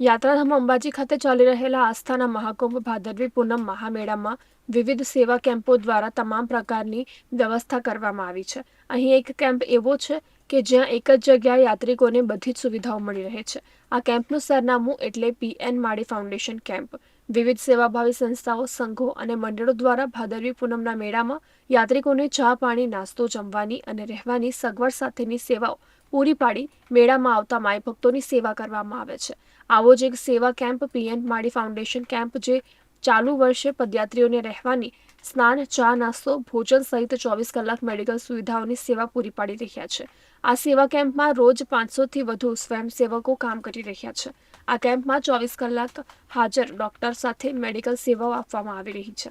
યાત્રાધામ અંબાજી ખાતે ચાલી રહેલા આસ્થાના મહાકુંભ ભાદરવી પૂનમ મહામેળામાં વિવિધ સેવા કેમ્પો દ્વારા તમામ પ્રકારની વ્યવસ્થા કરવામાં આવી છે. અહીં એક કેમ્પ એવો છે કે જ્યાં એક જ જગ્યાએ યાત્રિકોને બધી જ સુવિધાઓ મળી રહે છે. આ કેમ્પનું સરનામું એટલે પીએન માળી ફાઉન્ડેશન કેમ્પ. વિવિધ સેવાભાવી સંસ્થાઓ, સંઘો અને મંડળો દ્વારા ભાદરવી પૂનમના મેળામાં યાત્રિકોને ચા પાણી, નાસ્તો, જમવાની અને રહેવાની સગવડ સાથેની સેવાઓ પૂરી પાડી મેળામાં આવતા માય ભક્તોની સેવા કરવામાં આવે છે. આવો જ એક સેવા camp P N Mali foundation camp જે ચાલુ વર્ષે પદયાત્રીઓને રહેવાની સ્નાન, ચા, નાસ્તો, ભોજન સહિત ચોવીસ કલાક મેડિકલ સુવિધાઓની સેવા પૂરી પાડી રહ્યા છે. આ સેવા કેમ્પમાં રોજ પાંચસોથી વધુ સ્વયંસેવકો કામ કરી રહ્યા છે. આ કેમ્પમાં ચોવીસ કલાક હાજર ડોક્ટર સાથે મેડિકલ સેવાઓ આપવામાં આવી રહી છે.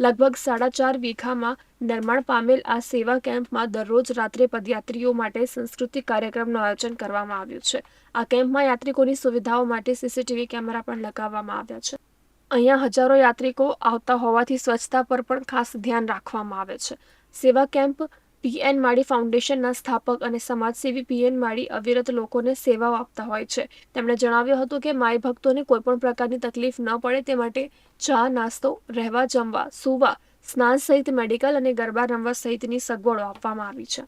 લગભગ સાડા ચાર વીઘામાં નિર્માણ પામેલ આ સેવા કેમ્પમાં દરરોજ રાત્રે પદયાત્રીઓ માટે સાંસ્કૃતિક કાર્યક્રમનું આયોજન કરવામાં આવ્યું છે. આ કેમ્પમાં યાત્રિકોની સુવિધાઓ માટે સીસીટીવી કેમેરા પણ લગાવવામાં આવ્યા છે. અહીંયા હજારો યાત્રિકો આવતા હોવાથી સ્વચ્છતા પર પણ ખાસ ધ્યાન રાખવામાં આવે છે. સેવા કેમ્પ પીએન માળી ફાઉન્ડેશનના સ્થાપક અને સમાજસેવી પીએન માળી અવિરત લોકોને સેવાઓ આપતા હોય છે. તેમણે જણાવ્યું હતું કે માય ભક્તોને કોઈપણ પ્રકારની તકલીફ ન પડે તે માટે ચા, નાસ્તો, રહેવા જમવા, સૂવા, સ્નાન સહિત મેડિકલ અને ગરબા રમવા સહિતની સગવડો આપવામાં આવી છે.